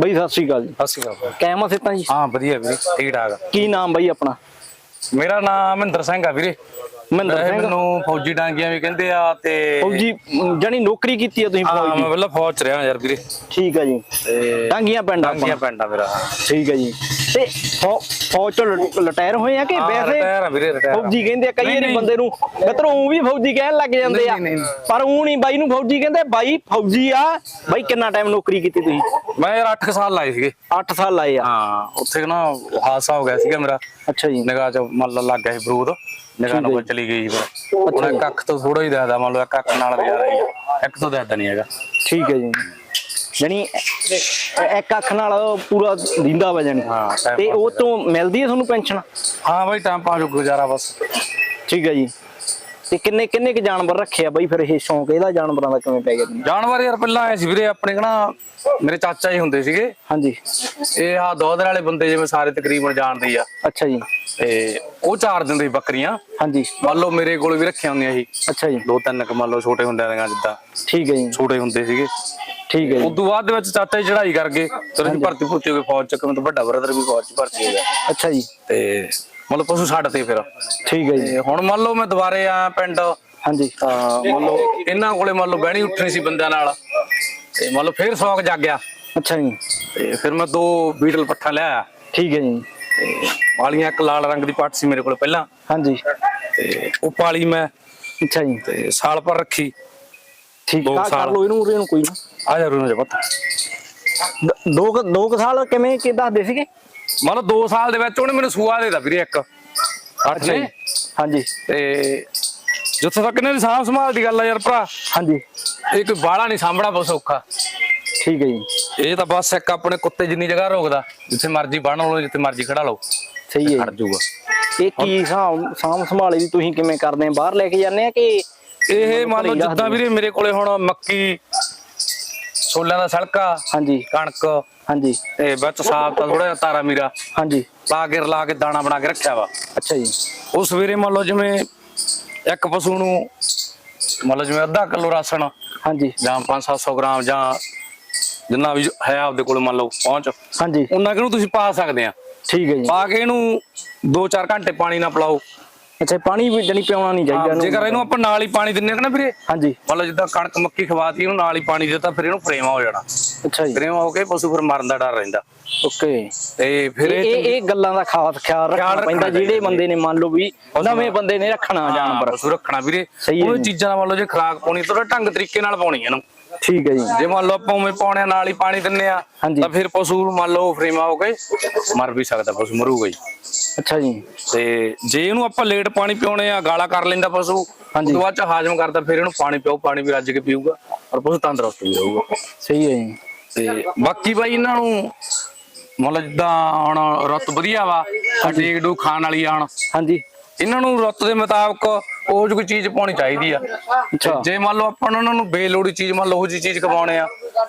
ਬਈ ਸਤਿ ਸ਼੍ਰੀ ਅਕਾਲ ਜੀ। ਸਤਿ ਸ਼੍ਰੀ ਅਕਾਲ। ਕੈਮਾ ਸਿੱਤਾਂ ਜੀ? ਹਾਂ ਵਧੀਆ ਵੀਰੇ ਠੀਕ ਠਾਕ ਕੀ ਨਾਮ ਬਈ ਆਪਣਾ? ਮੇਰਾ ਨਾਮ ਮਹਿੰਦਰ ਸਿੰਘ ਆ ਵੀਰੇ। ਮਹਿੰਦਰ ਵੈਸੇ ਸਿੰਘ। ਮੈਨੂੰ ਫੌਜੀ ਡਾਂਗੀਆਂ ਵੀ ਕਹਿੰਦੇ ਆ ਤੇ ਫੌਜੀ ਜਾਨੀ ਨੌਕਰੀ ਕੀਤੀ ਆ ਤੁਸੀਂ ਹਾਂ ਫੌਜ ਮੈਂ ਦੀ ਪਹਿਲਾਂ ਫੌਜ ਚ ਰਿਹਾ ਯਾਰ ਵੀਰੇ। ਠੀਕ ਹੈ ਜੀ। ਤੇ ਟਾਂਗੀਆਂ ਪਿੰਡ ਡਾਂਗੀਆਂ ਆਪਣਾ ਪਿੰਡ ਆ ਮੇਰਾ ਠੀਕ ਹੈ ਜੀ। ਤੇ ਫੌ- ਫੌਜ ਤੋਂ ਰਿਟਾਇਰ ਹੋਏ ਆ ਕਿ ਹਾਂ, ਵੈਸੇ retire ਆ ਵੀਰੇ, retire ਆ। ਫੌਜੀ ਕਹਿੰਦੇ ਆ, ਕਈ ਨਹੀਂ, ਵਾਰੀ ਨਹੀਂ। ਬੰਦੇ ਨੂੰ ਮਿੱਤਰੋ ਉਹ ਵੀ ਫੌਜੀ ਕਹਿਣ ਲੱਗ ਜਾਂਦੇ ਆ। ਨਹੀਂ, ਨਹੀਂ, ਨਹੀਂ। ਪਰ ਉਹ ਨਹੀਂ ਬਾਈ ਨੂੰ ਫੌਜੀ ਕਹਿੰਦੇ ਬਾਈ ਫੌਜੀ ਆ। ਬਾਈ ਕਿੰਨਾ ਟਾਈਮ ਨੌਕਰੀ ਕੀਤੀ ਤੁਸੀਂ? ਮੈਂ ਯਾਰ 8 ਸਾਲ ਲਾਏ ਸੀਗੇ। 8 ਸਾਲ ਲਾਏ ਆ। ਹਾਂ ਉੱਥੇ ਨਾ ਹਾਦਸਾ ਹੋ ਗਿਆ ਸੀਗਾ ਮੇਰਾ। ਅੱਛਾ ਜੀ। ਨਿਗਾਹ ਚ ਮੰਨ ਲਓ ਲੱਗ ਗਿਆ ਸੀ ਬਰੂਦ। ਨਿਗਾਹ ਨੂੰ ਚਲੀ ਗਈ ਸੀ ਫਿਰ ਹੁਣ ਇੱਕ ਅੱਖ ਤੋਂ ਥੋੜਾ ਹੀ ਦੇਖਦਾ ਮੰਨ ਲਓ ਇੱਕ ਅੱਖ ਨਾਲ ਗੁਜ਼ਾਰਾ ਹੀ ਆ। ਇੱਕ ਤੋਂ ਦੇਖਦਾ ਨਹੀਂ ਹੈਗਾ। ਠੀਕ ਹੈ ਜੀ। ਜਾਨੀ ਇੱਕ ਅੱਖ ਨਾਲ ਪੂਰਾ ਦਿੰਦਾ ਵਾ ਹਾਂ, time ਤੇ pass ਉਹ ਤੋਂ ਮਿਲਦੀ ਹੈ ਤੁਹਾਨੂੰ ਪੈਨਸ਼ਨ? ਹਾਂ ਬਾਈ ਟਾਈਮ ਪਾਸ ਗੁਜ਼ਾਰਾ ਬਸ। ਠੀਕ ਹੈ ਜੀ। ਤੇ ਕਿੰਨੇ ਕਿੰਨੇ ਕੁ ਜਾਨਵਰ ਰੱਖੇ ਆ ਬਾਈ ਫਿਰ ਇਹ ਸ਼ੌਂਕ ਇਹਦਾ ਜਾਨਵਰਾਂ ਦਾ ਕਿਵੇਂ ਪੈ ਗਿਆ ਤੁਹਾਨੂੰ ਜਾਨਵਰ ਯਾਰ ਪਹਿਲਾਂ ਆਏ ਸੀ ਵੀਰੇ ਆਪਣੇ ਕਹਣਾ ਮੇਰੇ ਚਾਚਾ ਜੀ ਹੁੰਦੇ ਸੀਗੇ। ਹਾਂਜੀ। ਇਹ ਆ ਦੋਦਰ ਵਾਲੇ ਬੰਦੇ ਜਿਵੇਂ ਸਾਰੇ ਤਕਰੀਬਨ ਜਾਣਦੇ ਹੀ ਆ। ਅੱਛਾ ਜੀ। ਤੇ ਉਹ ਚਾਰ ਦਿੰਦੇ ਸੀ ਬੱਕਰੀਆਂ। ਹਾਂਜੀ। ਮੰਨ ਲਓ ਮੇਰੇ ਕੋਲ ਵੀ ਰੱਖੀਆਂ ਹੁੰਦੀਆਂ ਸੀ। ਅੱਛਾ ਜੀ। ਦੋ ਤਿੰਨ ਕ ਮੰਨ ਲਓ ਛੋਟੇ ਹੁੰਦਿਆਂ ਦੀਆਂ ਜਿੱਦਾਂ। ਠੀਕ ਹੈ ਜੀ। ਛੋਟੇ ਹੁੰਦੇ ਸੀਗੇ। ਠੀਕ ਹੈ ਜੀ। ਉਸ ਤੋਂ ਬਾਅਦ ਦੇ ਵਿੱਚ ਚਾਚਾ ਜੀ ਚੜ੍ਹਾਈ ਕਰ ਗਏ ਭਰਤੀ ਭੁਰਤੀ ਹੋ ਗਏ ਫੌਜ ਚ ਕਿਵੇਂ ਤਾਂ ਵੱਡਾ ਬ੍ਰਦਰ ਵੀ ਫੌਜ ਚ ਭਰਤੀ ਹੋ ਗਿਆ। ਅੱਛਾ ਜੀ। ਤੇ ਮਤਲਬ ਪਸ਼ੂ ਛੱਡ ਤੇ ਫਿਰ। ਠੀਕ ਹੈ ਜੀ। ਤੇ ਹੁਣ ਮੰਨ ਲਓ ਮੈਂ ਦੁਬਾਰੇ ਆ ਪਿੰਡ ਹਾਂਜੀ। ਤਾਂ ਮੰਨ ਲਓ ਇਹਨਾਂ ਕੋਲੇ ਮੰਨ ਲਓ ਬਹਿਣੀ ਉੱਠਣੀ ਸੀ ਬੰਦਿਆਂ ਨਾਲ ਤੇ ਮੰਨ ਲਓ ਫੇਰ ਸ਼ੌਕ ਜਾਗਿਆ ਅੱਛਾ ਜੀ। ਤੇ ਫਿਰ ਮੈਂ ਦੋ ਬੀਟਲ ਪੱਠਾ ਲਿਆ ਠੀਕ ਹੈ ਜੀ। ਤੇ ਵਾਲੀਆਂ ਇੱਕ ਲਾਲ ਰੰਗ ਦੀ ਪੱਟ ਸੀ ਮੇਰੇ ਕੋਲ ਪਹਿਲਾਂ। ਹਾਂਜੀ। ਤੇ ਉਹ ਪਾਲੀ ਮੈਂ। ਅੱਛਾ ਜੀ। ਤੇ ਸਾਲ ਪਰ ਰੱਖੀ। ਠੀਕ ਦੋ ਆ ਕਰ ਸਾਲ। ਲਓ ਇਹਨੂੰ ਉਰੇ ਨੂੰ ਕੋਈ ਨਾ। ਆ ਜਾ ਰੂਨ ਦ- ਦੋ ਕੁ- ਦੋ ਕੁ ਸਾਲ ਕਿਵੇਂ ਕਿ ਦੱਸਦੇ ਸੀਗੇ? ਮਤਲਬ 2 ਸਾਲ ਦੇ ਵਿੱਚ ਉਹਨੇ ਮੈਨੂੰ ਸੂਆ ਦੇਦਾ ਵੀਰੇ ਇੱਕ। ਅੱਠ ਨੇ ਹਾਂਜੀ। ਤੇ ਜਿੱਥੇ ਤੱਕ ਇਹਨਾਂ ਦੀ ਸਾਂਭ ਸੰਭਾਲ ਦੀ ਗੱਲ ਆ ਯਾਰ ਭਰਾ। ਹਾਂਜੀ। ਇਹ ਕੋਈ ਬਾੜਾ ਨਹੀਂ ਸਾਂਭਣਾ ਬਹੁਤ ਔਖਾ ਠੀਕ ਹੈ ਜੀ। ਇਹ ਤਾਂ ਬਸ ਇੱਕ ਆਪਣੇ ਕੁੱਤੇ ਜਿੰਨੀ ਜਗ੍ਹਾ ਰੋਕਦਾ ਜਿੱਥੇ ਮਰਜ਼ੀ ਬੰਨ ਲਓ ਜਿੱਥੇ ਮਰਜ਼ੀ ਖੜਾ ਲਓ ਸਹੀ ਹੈ ਖੜ ਜਾਊਗਾ। ਇਹ ਕੀ ਸਾਂਭ ਸਾਂਭ ਸੰਭਾਲੇ ਦੀ ਤੁਸੀਂ ਕਿਵੇਂ ਕਰਦੇ ਆ ਬਾਹਰ ਲੈ ਕੇ ਜਾਂਦੇ ਆ ਕਿ ਇਹ ਮੰਨ ਲਓ ਜਿੱਦਾਂ ਵੀਰੇ ਮੇਰੇ ਕੋਲੇ ਹੁਣ ਮੱਕੀ ਛੋਲਿਆਂ ਦਾ ਸਲਕਾ ਹਾਂਜੀ। ਕਣਕ ਹਾਂਜੀ। ਤੇ ਵਿੱਚ ਸਾਫ਼ ਤਾਂ ਥੋੜਾ ਜਿਹਾ ਤਾਰਾ ਮੀਰਾ। ਹਾਂਜੀ। ਲਾ ਕੇ ਰਲਾ ਕੇ ਦਾਣਾ ਬਣਾ ਕੇ ਰੱਖਿਆ ਵਾ। ਅੱਛਾ ਜੀ। ਉਹ ਸਵੇਰੇ ਮੰਨ ਲਓ ਜਿਵੇਂ ਇੱਕ ਪਸ਼ੂ ਨੂੰ ਮੰਨ ਲਓ ਜਿਵੇਂ ਅੱਧਾ ਕਿਲੋ ਰਾਸ਼ਨ ਹਾਂਜੀ। ਜਾਂ 5-700 ਗ੍ਰਾਮ ਜਾਂ ਜਿੰਨਾ ਵੀ ਹੈ ਆਪਦੇ ਕੋਲ ਮੰਨ ਲਓ ਪਹੁੰਚ ਹਾਂਜੀ। ਉਹਨਾਂ ਕਿਹਨੂੰ ਤੁਸੀਂ ਪਾ ਸਕਦੇ ਆ? ਠੀਕ ਹੈ ਜੀ। ਪਾ ਕੇ ਇਹਨੂੰ 2-4 ਘੰਟੇ ਪਾਣੀ ਨਾਲ ਪਿਲਾਓ। ਅੱਛਾ ਪਾਣੀ ਵੀ ਜਣੀ ਪਿਆਉਣਾ ਨਹੀਂ ਚਾਹੀਦਾ ਇਹਨੂੰ। ਜੇਕਰ ਇਹਨੂੰ ਆਪਾਂ ਨਾਲ ਹੀ ਪਾਣੀ ਦਿੰਨੇ ਆ ਨਾ ਵੀਰੇ? ਹਾਂਜੀ। ਮੰਨ ਲਓ ਜਿੱਦਾਂ ਕਣਕ ਮੱਕੀ ਖਵਾਤੀ ਇਹਨੂੰ ਨਾਲ ਹੀ ਪਾਣੀ ਦਿੱਤਾ ਫਿਰ ਇਹਨੂੰ ਫਰੇਮਾ ਹੋ ਜਾਣਾ। ਅੱਛਾ ਜੀ। ਫਰੇਮਾ ਹੋ ਕੇ ਪਸ਼ੂ ਫਿਰ ਮਰਨ ਦਾ ਡਰ ਰਹਿੰਦਾ। ਓਕੇ। ਤੇ ਫਿਰ ਇਹ ਇਹ ਗੱਲਾਂ ਦਾ ਖਾਸ ਖਿਆਲ ਰੱਖਣਾ ਪੈਂਦਾ ਜਿਹੜੇ ਬੰਦੇ ਨੇ ਮੰਨ ਲਓ ਵੀ ਨਵੇਂ ਬੰਦੇ ਨੇ ਰੱਖਣਾ ਜਾਨਵਰ। ਪਸ਼ੂ ਰੱਖਣਾ ਵੀਰੇ। ਉਹ ਜੀ। ਚੀਜ਼ਾਂ ਦਾ ਮੰਨ ਲਓ ਜੇ ਖਰਾਕ ਪਾਉਣੀ ਤਾਂ ਉਹਦਾ ਢੰਗ ਤਰੀਕੇ ਨਾਲ ਪਾਉਣੀ ਇਹਨੂੰ। ਠੀਕ ਹੈ ਜੀ। ਜੇ ਮੰਨ ਲਓ ਆਪਾਂ ਉਵੇਂ ਪਾਉਣੇ ਨਾਲ ਹੀ ਪਾਣੀ ਦਿੰਨੇ ਆ। ਤਾਂ ਫਿਰ ਪਸ਼ੂ ਮੰਨ ਲਓ ਫਰੇਮਾ ਹੋ ਗਏ ਮਰ ਵੀ ਸਕਦਾ ਪਸ਼ੂ ਮਰੂਗਾ ਹੀ। ਅੱਛਾ ਜੀ। ਤੇ ਜੇ ਇਹਨੂੰ ਆਪਾਂ ਲੇਟ ਪਾਣੀ ਪਿਉਣੇ ਆ ਗਾਲਾ ਕਰ ਲੈਂਦਾ ਪਸ਼ੂ ਹਾਂਜੀ। ਉਸ ਤੋਂ ਬਾਅਦ ਚ ਹਾਜ਼ਮ ਕਰਦਾ ਫਿਰ ਇਹਨੂੰ ਪਾਣੀ ਪਿਓ ਪਾਣੀ ਵੀ ਰੱਜ ਕੇ ਪੀਊਗਾ ਔਰ ਪਸ਼ੂ ਤੰਦਰੁਸਤ ਵੀ ਰਹੂਗਾ। ਸਹੀ ਹੈ ਜੀ। ਤੇ ਬਾਕੀ ਬਾਈ ਇਹਨਾਂ ਨੂੰ ਮਤਲਬ ਜਿੱਦਾਂ ਹੁਣ ਰੁੱਤ ਵਧੀਆ ਵਾ ਡੇਗ ਡੂ ਖਾਣ ਵਾਲੀ ਆਣ। ਹਾਂਜੀ। ਇਹਨਾਂ ਨੂੰ ਰੁੱਤ ਦੇ ਮੁਤਾਬਕ ਉਹ ਜਿਹੀ ਕੋਈ ਚੀਜ਼ ਪਾਉਣੀ ਚਾਹੀਦੀ ਆ। ਅੱਛਾ। ਜੇ ਮੰਨ ਲਓ ਆਪਾਂ ਉਹਨਾਂ ਨੂੰ ਬੇਲੋੜੀ ਚੀਜ਼ ਮੰਨ ਲਓ ਉਹ ਜਿਹੀ ਚੀਜ਼ ਖਵਾਉਣੇ ਆ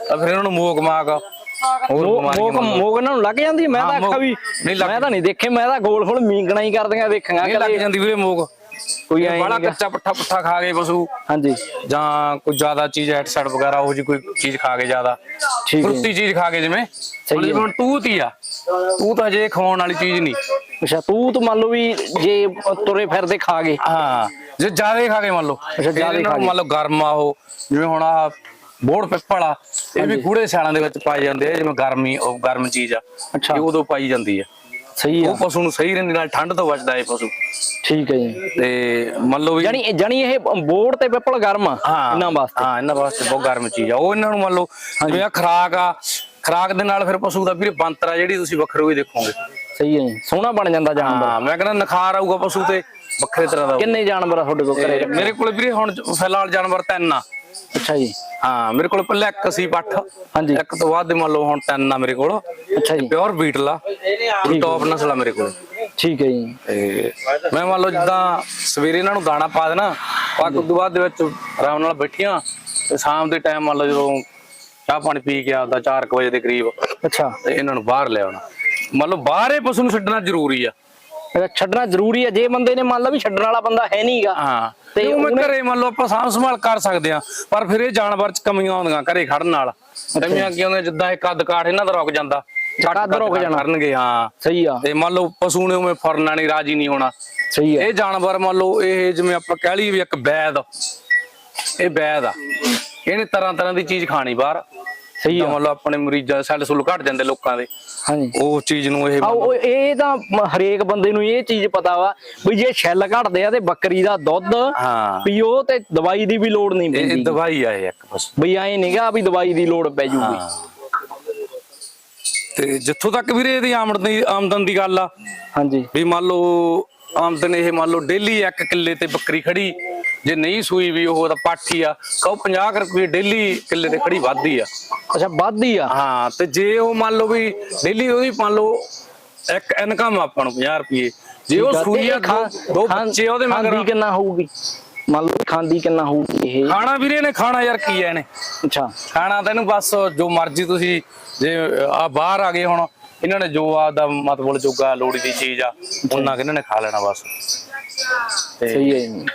ਤਾਂ ਫਿਰ ਇਹਨਾਂ ਨੂੰ ਮੋਕ ਮਾਕ ਹੋਰ ਮੋਗ ਲਓ। ਮੋਗ ਇਹਨਾਂ ਨੂੰ ਲੱਗ ਜਾਂਦੀ? ਮੈਂ ਤਾਂ ਆਖਾ ਵੀ ਨਹੀਂ ਲੱਗ- ਮੈਂ ਤਾਂ ਨਹੀਂ ਦੇਖੇ ਮੈਂ ਤਾਂ ਗੋਲ ਫੁੱਲ ਮੀਂਗਣਾ ਹੀ ਕਰਦੀਆਂ ਦੇਖੀਆਂ ਨਹੀਂ ਲੱਗ ਕਦੇ। ਜਾਂਦੀ ਵੀਰੇ ਮੋਕ ਕੋਈ ਐ ਬੜਾ ਕੱਚਾ ਪੱਠਾ ਪੁੱਠਾ ਖਾ ਗਏ ਪਸ਼ੂ। ਹਾਂਜੀ। ਜਾਂ ਕੋਈ ਜ਼ਿਆਦਾ ਚੀਜ਼ ਐਟ ਸਾਈਡ ਵਗੈਰਾ ਉਹ ਜੀ ਕੋਈ ਚੀਜ਼ ਖਾ ਕੇ ਜ਼ਿਆਦਾ। ਠੀਕ ਹੈ। ਫਰੂਟੀ ਚੀਜ਼ ਖਾ ਕੇ ਜਿਵੇਂ। ਹੈ। ਹੁਣ ਤੂਤ ਹੀ ਆ। ਤੂਤ ਹਜੇ ਖਵਾਉਣ ਵਾਲੀ ਚੀਜ਼ ਨਹੀਂ। ਅੱਛਾ ਤੂੰ ਤਾਂ ਮੰਨ ਲਓ ਵੀ ਜੇ ਤੁਰੇ ਫਿਰਦੇ ਖਾ ਗਏ। ਹਾਂ ਜੇ ਜ਼ਿਆਦਾ ਖਾ ਕੇ ਮੰਨ ਲਓ। ਅੱਛਾ, ਜ਼ਿਆਦੇ ਖਾ ਗਏ। ਮੰਨ ਲਓ ਗਰਮ ਆ ਉਹ। ਜਿਵੇਂ ਹੁਣ ਆ ਬੋੜ ਪਿੱਪਲ ਆ ਇਹ ਵੀ ਗੂੜੇ ਸਿਆਲਾਂ ਦੇ ਵਿੱਚ ਪਾਏ ਜਾਂਦੇ ਆ ਜਿਵੇਂ ਗਰਮੀ ਉਹ ਗਰਮ ਚੀਜ਼ ਆ ਅੱਛਾ। ਇਹ ਉਦੋਂ ਪਾਈ ਜਾਂਦੀ ਆ। ਸਹੀ ਆ। ਉਹ ਪਸ਼ੂ ਨੂੰ ਸਹੀ ਰਹਿੰਦੀ ਨਾਲ ਠੰਡ ਤੋਂ ਬਚਦਾ ਇਹ ਪਸ਼ੂ। ਠੀਕ ਹੈ ਜੀ। ਤੇ ਮੰਨ ਲਓ ਵੀ ਜਾਨੀ ਜਾਨੀ ਇਹ ਬੋਰਡ ਤੇ ਪਿੱਪਲ ਗਰਮ ਆ ਹਾਂ ਇਹਨਾਂ ਵਾਸਤੇ। ਹਾਂ ਇਹਨਾਂ ਵਾਸਤੇ ਬਹੁਤ ਗਰਮ ਚੀਜ਼ ਆ। ਉਹ ਇਹਨਾਂ ਨੂੰ ਮੰਨ ਲਓ ਜਿਵੇਂ ਖਰਾਕ ਆ ਖਰਾਕ ਦੇ ਨਾਲ ਫਿਰ ਪਸ਼ੂ ਦਾ ਵੀਰੇ ਬੰਤਰ ਆ ਜਿਹੜੀ ਤੁਸੀਂ ਵੱਖਰੋ ਹੀ ਦੇਖੋਗੇ। ਸਹੀ ਹੈ ਜੀ। ਸੋਹਣਾ ਬਣ ਜਾਂਦਾ ਜਾਨਵਰ। ਹਾਂ ਮੈਂ ਕਹਿੰਦਾ ਨਖਾਰ ਆਊਗਾ ਪਸ਼ੂ ਤੇ ਵੱਖਰੇ ਤਰ੍ਹਾਂ ਦਾ ਕਿੰਨੇ ਜਾਨਵਰ ਆ ਤੁਹਾਡੇ ਕੋਲ ਘਰੇ? ਤੇ ਮੇਰੇ ਕੋਲ ਵੀਰੇ ਹੁਣ ਫਿਲਹਾਲ ਜਾਨਵਰ ਤਿੰਨ ਆ। ਅੱਛਾ ਜੀ। ਹਾਂ ਮੇਰੇ ਕੋਲ ਪਹਿਲਾਂ ਇੱਕ ਸੀ ਪੱਠ। ਹਾਂਜੀ। ਇੱਕ ਤੋਂ ਬਾਅਦ ਦੇ ਮੰਨ ਲਓ ਹੁਣ ਤਿੰਨ ਆ ਮੇਰੇ ਕੋਲ। ਅੱਛਾ ਜੀ। ਪਿਓਰ ਬੀਟਲ ਆ। ਟੌਪ ਨਸਲ ਆ ਮੇਰੇ ਕੋਲ। ਠੀਕ ਹੈ ਜੀ। ਤੇ ਮੈਂ ਮੰਨ ਲਓ ਜਿੱਦਾਂ ਸਵੇਰੇ ਇਹਨਾਂ ਨੂੰ ਦਾਣਾ ਪਾ ਦੇਣਾ ਪੱਕ ਤੋਂ ਬਾਅਦ ਦੇ ਵਿੱਚ ਆਰਾਮ ਨਾਲ ਬੈਠੀਆਂ ਤੇ ਸ਼ਾਮ ਦੇ ਟਾਈਮ ਮੰਨ ਲਓ ਜਦੋਂ ਚਾਹ ਪਾਣੀ ਪੀ ਕੇ ਆਪਦਾ 4 ਵਜੇ ਦੇ ਕਰੀਬ ਅੱਛਾ। ਤੇ ਇਹਨਾਂ ਨੂੰ ਬਾਹਰ ਲਿਆਉਣਾ ਮੰਨ ਲਓ ਬਾਹਰੇ ਪਸ਼ੂ ਨੂੰ ਛੱਡਣਾ ਜ਼ਰੂਰੀ ਆ। ਛੱਡਣਾ ਜ਼ਰੂਰੀ ਹੈ। ਜੇ ਬੰਦੇ ਨੇ ਮੰਨ ਲਾ ਵੀ ਛੱਡਣ ਵਾਲਾ ਬੰਦਾ ਹੈ ਨਹੀਂਗਾ ਹਾਂ। ਤੇ ਉਹ ਮੈਂ ਘਰੇ ਮੰਨ ਲਓ ਆਪਾਂ ਸਾਂਭ ਸੰਭਾਲ ਕਰ ਸਕਦੇ ਆ ਪਰ ਫਿਰ ਇਹ ਜਾਨਵਰ ਚ ਕਮੀਆਂ ਆਉਂਦੀਆਂ ਘਰੇ ਖੜਨ ਨਾਲ। ਐਵੇਂ ਅੱਗੇ ਉਹਨੇ ਜਿੱਦਾਂ ਇਹ ਕੱਦ ਕਾਠ ਇਹਨਾਂ ਦਾ ਰੁਕ ਜਾਂਦਾ। ਕੱਦ ਰੁਕ ਜਾਣਾ। ਕਰਨਗੇ ਹਾਂ। ਸਹੀ ਆ। ਤੇ ਮੰਨ ਲਓ ਪਸ਼ੂ ਨੇ ਉਵੇਂ ਫਰਨਾ ਨਹੀਂ ਰਾਜੀ ਨਹੀਂ ਹੋਣਾ। ਸਹੀ ਆ। ਇਹ ਜਾਨਵਰ ਮੰਨ ਲਓ ਇਹ ਜਿਵੇਂ ਆਪਾਂ ਕਹਿ ਲਈਏ ਵੀ ਇੱਕ ਬੈਦ। ਇਹ ਬੈਦ ਆ। ਇਹਨੇ ਤਰ੍ਹਾਂ ਤਰ੍ਹਾਂ ਦੀ ਚੀਜ਼ ਖਾਣੀ ਬਾਹਰ। ਸਹੀ ਤਾਂ ਲਓ ਆਪਣੇ ਮਰੀਜ਼ਾਂ ਸੈੱਲ ਸੁੱਲ ਘਟ ਜਾਂਦੇ ਲੋਕਾਂ ਦੇ। ਹਾਂਜੀ। ਉਹ ਚੀਜ਼ ਨੂੰ ਇਹ ਆ ਉਹ ਇਹ ਤਾਂ ਮ- ਹਰੇਕ ਬੰਦੇ ਨੂੰ ਇਹ ਚੀਜ਼ ਪਤਾ ਵਾ ਵੀ ਜੇ ਛੈਲ ਘਟਦੇ ਆ ਤੇ ਬੱਕਰੀ ਦਾ ਦੁੱਧ ਹਾਂ। ਪੀਓ ਤੇ ਦਵਾਈ ਦੀ ਵੀ ਲੋੜ ਨਹੀਂ ਇਹ ਇਹ ਪੈਂਦੀ। ਦਵਾਈ ਆ ਇਹ ਇੱਕ ਬਸ। ਬਈ ਐ ਨਹੀਂਗਾ ਵੀ ਦਵਾਈ ਦੀ ਲੋੜ ਪੈ ਜੂਗੀ। ਹਾਂ। ਤੇ ਜਿੱਥੋਂ ਤੱਕ ਵੀਰੇ ਇਹਦੀ ਆਮਦਨ ਦੀ ਆਮਦਨ ਦੀ ਗੱਲ ਆ। ਹਾਂਜੀ। ਵੀ ਮੰਨ ਲਓ ਆਮਦਨ ਇਹ ਮੰਨ ਲਓ ਡੇਲੀ ਇੱਕ ਕਿੱਲੇ ਤੇ ਬੱਕਰੀ ਖੜੀ ਜੇ ਨਹੀਂ ਸੂਈ ਵੀ ਉਹ ਤਾਂ ਪਾਠੀ ਆ। ਕਹੋ 50 ਰੁਪਏ ਡੇਲੀ ਕਿੱਲੇ ਤੇ ਖੜੀ ਵੱਧਦੀ ਆ। ਅੱਛਾ ਵੱਧਦੀ ਆ? ਹਾਂ ਤੇ ਜੇ ਉਹ ਮੰਨ ਲਓ ਵੀ ਡੇਲੀ ਉਹਦੀ ਮੰਨ ਲਓ ਇੱਕ ਇਨਕਮ ਆਪਾਂ ਨੂੰ 50 ਰੁਪਏ ਜੇ ਉਹ ਸੂਈ ਆ ਦੋ- ਦੋ ਬੱਚੇ ਉਹਦੇ ਮਗਰ ਕਿੰਨਾ ਹੋਊਗੀ? ਮੰਨ ਲਓ ਖਾਂਦੀ ਕਿੰਨਾ ਹੋਊਗੀ ਇਹ? ਖਾਣਾ ਵੀਰੇ ਨੇ ਖਾਣਾ ਯਾਰ ਕੀ ਐ ਇਹਨੇ। ਅੱਛਾ। ਖਾਣਾ ਤੈਨੂੰ ਬਸ ਜੋ ਮਰਜ਼ੀ ਤੁਸੀਂ ਜੇ ਆ ਬਾਹਰ ਆ ਗਏ ਹੁਣ ਇਹਨਾਂ ਨੇ ਜੋ ਆਪਦਾ ਮਤਲਬ ਜੋਗਾ ਲੋੜੀ ਦੀ ਚੀਜ਼ ਆ ਉਹਨਾਂ ਕਿ ਇਹਨਾਂ ਨੇ ਖਾ ਲੈਣਾ ਬਸ। ਸਹੀ ਹੈ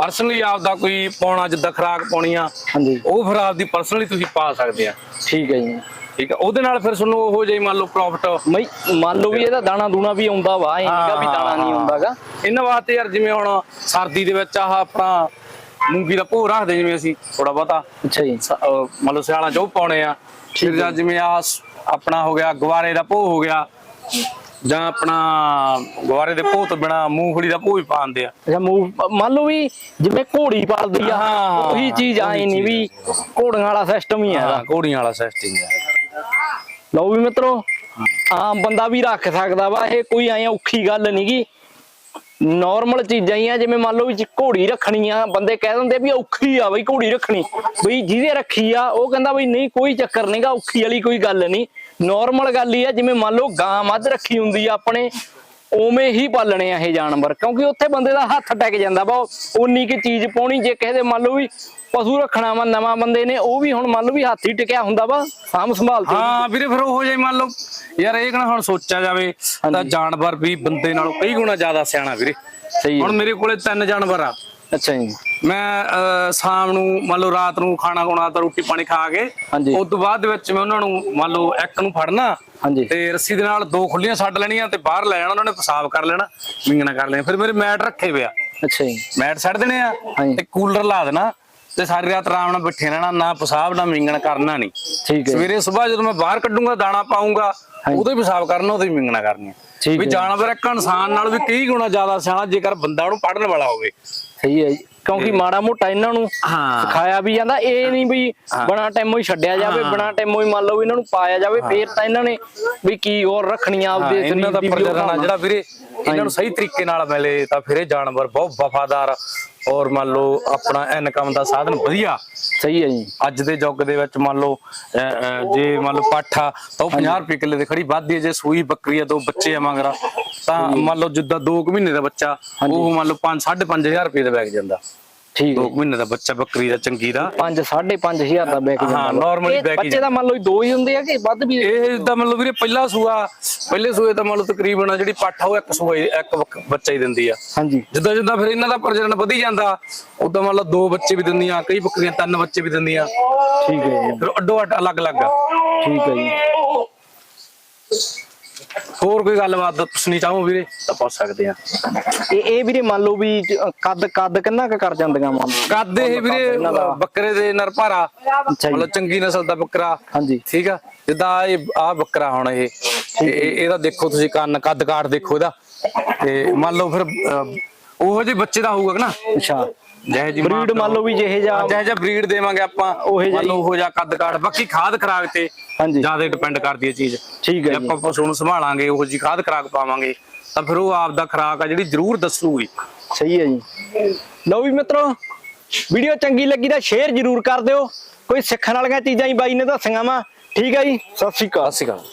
ਪਰਸਨਲੀ ਆਪਦਾ ਕੋਈ ਪਾਉਣਾ ਜਿੱਦਾਂ ਖਰਾਕ ਪਾਉਣੀ ਆ ਹਾਂਜੀ। ਉਹ ਫਿਰ ਆਪਦੀ ਪਰਸਨਲੀ ਤੁਸੀਂ ਪਾ ਸਕਦੇ ਆ। ਠੀਕ ਹੈ ਜੀ। ਠੀਕ ਆ ਉਹਦੇ ਨਾਲ ਫਿਰ ਤੁਹਾਨੂੰ ਉਹੋ ਜਿਹੀ ਮੰਨ ਲਓ ਪ੍ਰੋਫਿਟ ਮਈ ਮੰਨ ਲਓ ਵੀ ਇਹਦਾ ਦਾਣਾ ਦੂਣਾ ਵੀ ਆਉਂਦਾ ਵਾ ਇਹ ਨਹੀਂਗਾ ਵੀ ਦਾਣਾ ਨਹੀਂ ਆਉਂਦਾਗਾ। ਇਹਨਾਂ ਵਾਸਤੇ ਯਾਰ ਜਿਵੇਂ ਹੁਣ ਸਰਦੀ ਦੇ ਵਿੱਚ ਆਹ ਆਪਣਾ ਮੂੰਗੀ ਦਾ ਭੋਗ ਰੱਖਦੇ ਜਿਵੇਂ ਅਸੀਂ ਥੋੜਾ ਬਹੁਤਾ। ਅੱਛਾ ਜੀ। ਮੰਨ ਲਓ ਸਿਆਲਾਂ ਚ ਉਹ ਪਾਉਣੇ ਆ। ਫਿਰ ਜਿਵੇਂ ਆ ਆਪਣਾ ਹੋ ਗਿਆ ਗਵਾਰੇ ਦਾ ਭੋਗ ਹੋ ਗਿਆ। ਜਾਂ ਆਪਣਾ ਗਵਾਰੇ ਦੇ ਭੋਗ ਤੋਂ ਬਿਨਾ ਮੂੰਗਫਲੀ ਦਾ ਵੀ ਪਾਉਂਦੇ ਆ। ਅੱਛਾ ਮੂਵ ਮੰਨ ਲਓ ਵੀ ਜਿਵੇਂ ਘੋੜੀ ਪਾਲਦੀ ਆ ਹਾਂ, ਉਹੀ ਚੀਜ਼ ਆਏ ਨਹੀਂ ਵੀ ਘੋੜੀਆਂ ਵਾਲਾ ਸਿਸਟਮ ਹੀ ਆ ਇਹਦਾ। ਹਾਂ ਘੋੜੀਆਂ ਵਾਲਾ ਸਿਸਟਮ ਹੈ ਲਓ ਵੀ ਮਿੱਤਰੋ ਆਮ ਬੰਦਾ ਵੀ ਰੱਖ ਸਕਦਾ ਵਾ ਇਹ ਕੋਈ ਐ ਔਖੀ ਗੱਲ ਨਹੀਂਗੀ ਨਾਰਮਲ ਚੀਜ਼ਾਂ ਹੀ ਆ ਜਿਵੇਂ ਮੰਨ ਲਓ ਵੀ ਜੇ ਘੋੜੀ ਰੱਖਣੀ ਆ ਬੰਦੇ ਕਹਿ ਦਿੰਦੇ ਵੀ ਔਖੀ ਆ ਬਈ ਘੋੜੀ ਰੱਖਣੀ। ਬਈ ਜਿਹਦੇ ਰੱਖੀ ਆ ਉਹ ਕਹਿੰਦਾ ਬਈ ਨਹੀਂ ਕੋਈ ਚੱਕਰ ਨਹੀਂਗਾ ਔਖੀ ਵਾਲੀ ਕੋਈ ਗੱਲ ਨਹੀਂ ਨਾਰਮਲ ਗੱਲ ਹੀ ਆ ਜਿਵੇਂ ਮੰਨ ਲਓ ਗਾਂ ਮੱਝ ਰੱਖੀ ਹੁੰਦੀ ਆ ਆਪਣੇ ਉਵੇਂ ਹੀ ਪਾਲਣੇ ਆ ਇਹ ਜਾਨਵਰ ਕਿਉਂਕਿ ਉੱਥੇ ਬੰਦੇ ਦਾ ਹੱਥ ਟਿਕ ਜਾਂਦਾ ਵਾ ਉਨੀ ਕੀ ਚੀਜ਼ ਪਾਉਣੀ ਜੇ ਕਿਸੇ ਦੇ ਮੰਨ ਲਓ ਵੀ ਪਸ਼ੂ ਰੱਖਣਾ ਵਾ ਨਵਾਂ ਬੰਦੇ ਨੇ ਉਹ ਵੀ ਹੁਣ ਮੰਨ ਲਓ ਵੀ ਹੱਥ ਹੀ ਟਿਕਿਆ ਹੁੰਦਾ ਵਾ ਸਾਂਭ ਸੰਭਾਲ ਤੇ। ਹਾਂ ਵੀਰੇ ਫਿਰ ਉਹੋ ਜਿਹੀ ਮੰਨ ਲਓ ਯਾਰ ਇਹ ਕਿਹੜਾ ਹੁਣ ਸੋਚਿਆ ਜਾਵੇ ਤਾਂ ਜਾਨਵਰ ਵੀ ਬੰਦੇ ਨਾਲੋਂ ਕਈ ਗੁਣਾ ਜ਼ਿਆਦਾ ਸਿਆਣਾ ਵੀਰੇ। ਸਹੀ ਹੁਣ ਮੇਰੇ ਕੋਲੇ ਤਿੰਨ ਜਾਨਵਰ ਆ ਅੱਛਾ ਜੀ। ਮੈਂ ਅਹ, ਸ਼ਾਮ ਨੂੰ ਮੰਨ ਲਓ ਰਾਤ ਨੂੰ ਖਾਣਾ ਖਾਣਾ ਤਾਂ ਰੋਟੀ ਪਾਣੀ ਖਾ ਕੇ ਹਾਂਜੀ। ਉਸ ਤੋਂ ਬਾਅਦ ਦੇ ਵਿੱਚ ਮੈਂ ਉਹਨਾਂ ਨੂੰ ਮੰਨ ਲਓ ਇੱਕ ਨੂੰ ਫੜਨਾ ਹਾਂਜੀ। ਤੇ ਰੱਸੀ ਦੇ ਨਾਲ ਦੋ ਖੁੱਲੀਆਂ ਛੱਡ ਲੈਣੀਆਂ ਤੇ ਬਾਹਰ ਲੈ ਜਾਣਾ ਉਹਨਾਂ ਨੇ ਪਿਸ਼ਾਬ ਕਰ ਲੈਣਾ ਮਿੰਗਣਾ ਕਰ ਲੈਣਾ। ਫਿਰ ਮੇਰੇ ਮੈਟ ਰੱਖੇ ਹੋਏ ਆ। ਅੱਛਾ ਜੀ। ਮੈਟ ਛੱਡ ਦੇਣੇ ਆ ਹਾਂਜੀ। ਤੇ ਕੂਲਰ ਲਾ ਦੇਣਾ ਤੇ ਸਾਰੀ ਰਾਤ ਆਰਾਮ ਨਾਲ ਬੈਠੇ ਰਹਿਣਾ ਨਾ ਪਿਸ਼ਾਬ ਨਾ ਮਿੰਗਣਾ ਕਰਨਾ ਨਹੀਂ। ਠੀਕ ਹੈ। ਸਵੇਰੇ ਸਵੇਰ ਜਦੋਂ ਮੈਂ ਬਾਹਰ ਕੱਢੂੰਗਾ ਦਾਣਾ ਪਾਉਂਗਾ ਉਦੋਂ ਹੀ ਪਿਸ਼ਾਬ ਕਰਨਾ ਉਦੋਂ ਹੀ ਮਿੰਗਣਾ ਕਰਨੀ ਠੀਕ ਵੀ ਹੈ। ਜਾਨਵਰ ਇੱਕ ਇਨਸਾਨ ਨਾਲ ਵੀ ਕਈ ਗੁਣਾ ਜ਼ਿਆਦਾ ਸਿਆਣਾ ਜੇਕਰ ਬੰਦਾ ਉਹਨੂੰ ਪੜਨ ਵਾਲਾ ਹੋਵੇ। ਸਹੀ ਹੈ ਜੀ। ਕਿਉਂਕਿ ਮਾੜਾ ਮੋਟਾ ਇਹਨਾਂ ਨੂੰ ਹਾਂ। ਸਿਖਾਇਆ ਵੀ ਜਾਂਦਾ ਇਹ ਨਹੀਂ ਵੀ ਬਣਾ ਟਾਈਮੋ ਹੀ ਛੱਡਿਆ ਜਾਵੇ ਬਣਾ ਟਾਈਮੋ ਹੀ ਮੰਨ ਲਓ ਵੀ ਇਹਨਾਂ ਨੂੰ ਪਾਇਆ ਜਾਵੇ ਫੇਰ ਤਾਂ ਇਹਨਾਂ ਨੇ ਵੀ ਕੀ ਹੋਰ ਰੱਖਣੀਆਂ ਹਾਂ, ਆਪਦੇ ਇਹਨਾਂ ਦਾ ਸਰੀਰ ਦੀ ਪ੍ਰਜਨਨ ਆ ਜਿਹੜਾ ਵੀਰੇ ਇਹਨਾਂ ਨੂੰ ਸਹੀ ਤਰੀਕੇ ਨਾਲ ਮਿਲੇ ਤਾਂ ਫਿਰ ਇਹ ਜਾਨਵਰ ਬਹੁਤ ਵਫਾਦਾਰ ਔਰ ਮੰਨ ਲਓ ਆਪਣਾ ਇਨਕਮ ਦਾ ਸਾਧਨ ਵਧੀਆ। ਸਹੀ ਹੈ ਜੀ। ਅੱਜ ਦੇ ਯੁੱਗ ਦੇ ਵਿੱਚ ਮੰਨ ਲਓ ਅਹ, ਅਹ, ਜੇ ਮੰਨ ਲਓ ਪਾਠਾ ਤਾਂ ਉਹ 50 ਰੁਪਏ ਕਿੱਲੇ ਦੇ ਖੜੀ ਵੱਧਦੀ ਹੈ ਜੇ ਸੂਈ ਬੱਕਰੀ ਆ ਦੋ ਬੱਚੇ ਆ ਮਗਰ। ਤਾਂ ਮੰਨ ਲਓ ਜਿੱਦਾਂ 2 ਮਹੀਨੇ ਦਾ ਬੱਚਾ ਉਹ ਮੰਨ ਲਓ 5 5500 ਰੁਪਏ ਦਾ ਵਿਕ ਜਾਂਦਾ। ਠੀਕ 2 ਹੈ ਮਹੀਨੇ ਦਾ ਬੱਚਾ ਬੱਕਰੀ ਦਾ ਚੰਗੀ ਦਾ। 5 5.5000 ਦਾ ਜਾਂਦਾ ਹਾਂ, back ਹੀ ਬੱਚੇ ਦਾ ਮੰਨ ਲਓ ਦੋ ਹੀ ਹੁੰਦੇ ਆ ਕਿ ਵੱਧ ਵੀ? ਇਹ ਤਾਂ ਮਤਲਬ ਵੀਰੇ ਪਹਿਲਾ ਸੂਆ ਪਹਿਲੇ ਸੂਏ ਤਾਂ ਮੰਨ ਲਓ ਤਕਰੀਬਨ ਜਿਹੜੀ ਪਾਠਾ ਉਹ ਇੱਕ ਸੂਆ ਇੱਕ ਬੱਚਾ ਹੀ ਦਿੰਦੀ ਆ। ਹਾਂਜੀ। ਜਿੱਦਾਂ ਜਿੱਦਾਂ ਫਿਰ ਇਹਨਾਂ ਦਾ ਪ੍ਰਜਨਨ ਵਧੀ ਜਾਂਦਾ ਉਦੋਂ ਮੰਨ ਲਓ ਦੋ ਬੱਚੇ ਵੀ ਦਿੰਦੀਆਂ ਕਈ ਬੱਕਰੀਆਂ ਤਿੰਨ ਬੱਚੇ ਵੀ ਦਿੰਦੀਆਂ। ਠੀਕ ਹੈ ਜੀ। ਫਿਰ ਅੱਡੋ ਅੱਡ ਅਲੱਗ-ਅਲੱਗ ਆ। ਠੀਕ ਹੈ ਜੀ। ਹੋਰ ਕੋਈ ਗੱਲਬਾਤ ਪੁੱਛਣੀ ਚਾਹੋ ਵੀਰੇ? ਤਾਂ ਪੁੱਛ ਸਕਦੇ ਆ ਇਹ ਇਹ ਵੀਰੇ ਮੰਨ ਲਓ ਵੀ ਜ- ਕੱਦ ਕੱਦ ਕਿੰਨਾ ਕੁ ਕਰ ਜਾਂਦੀਆਂ ਮੰਨ ਲਓ? ਕੱਦ ਇਹ ਵੀਰੇ ਦਾ। ਬੱਕਰੇ ਦੇ ਨਰਭਾਰਾ। ਅੱਛਾ ਜੀ। ਮਤਲਬ ਚੰਗੀ ਨਸਲ ਦਾ ਬੱਕਰਾ। ਹਾਂਜੀ। ਠੀਕ ਆ? ਜਿੱਦਾਂ ਇਹ ਆ ਬੱਕਰਾ ਹੁਣ ਇਹ। ਇਹ- ਇਹਦਾ ਦੇਖੋ ਤੁਸੀਂ ਕੰਨ ਕੱਦ ਕਾਠ ਦੇਖੋ ਇਹਦਾ। ਤੇ ਮੰਨ ਲਓ ਫਿਰ ਅਹ, ਉਹੋ ਜਿਹੇ ਬੱਚੇ ਦਾ ਹੋਊਗਾ ਨਾ? ਅੱਛਾ। ਜਿਹੇ ਜੀ ਬਰੀਡ ਮੰਨ ਲਓ ਵੀ ਜਿਹੇ ਜਾ ਜਿਹੇ ਜਿਹਾ ਬਰੀਡ ਦੇਵਾਂਗੇ ਆਪਾਂ। ਉਹੇ ਜਿਹਾ ਮੰਨ ਲਓ ਉਹੋ ਜਿਹਾ ਕੱਦ ਕਾਠ। ਬਾਕੀ ਖਾਦ ਖਰਾਕ ਤੇ ਹਾਂਜੀ। ਜ਼ਿਆਦਾ ਡਿਪੈਂਡ ਕਰਦੀ ਹੈ ਚੀਜ਼। ਠੀਕ ਜੇ ਹੈ ਜੀ ਆਪਾਂ ਪਸ਼ੂ ਨੂੰ ਸੰਭਾਲਾਂਗੇ ਉਹੋ ਜੀ ਖਾਦ ਖਰਾਕ ਪਾਵਾਂਗੇ ਤਾਂ ਫਿਰ ਉਹ ਆਪ ਦਾ ਖਰਾਕ ਆ ਜਿਹੜੀ ਜ਼ਰੂਰ ਦੱਸੂਗੀ। ਸਹੀ ਹੈ ਜੀ। ਲਓ ਵੀ ਮਿੱਤਰੋ ਵੀਡੀਓ ਚੰਗੀ ਲੱਗੀ ਤਾਂ ਸ਼ੇਅਰ ਜ਼ਰੂਰ ਕਰ ਦਿਓ। ਕੋਈ ਸਿੱਖਣ ਵਾਲੀਆਂ ਚੀਜ਼ਾਂ ਹੀ ਬਾਈ ਨੇ ਦੱਸੀਆਂ ਵਾ। ਠੀਕ ਹੈ ਜੀ। ਸਤਿ ਸ਼੍ਰੀ ਅਕਾਲ। ਸਤਿ ਸ਼੍ਰੀ ਅਕਾਲ।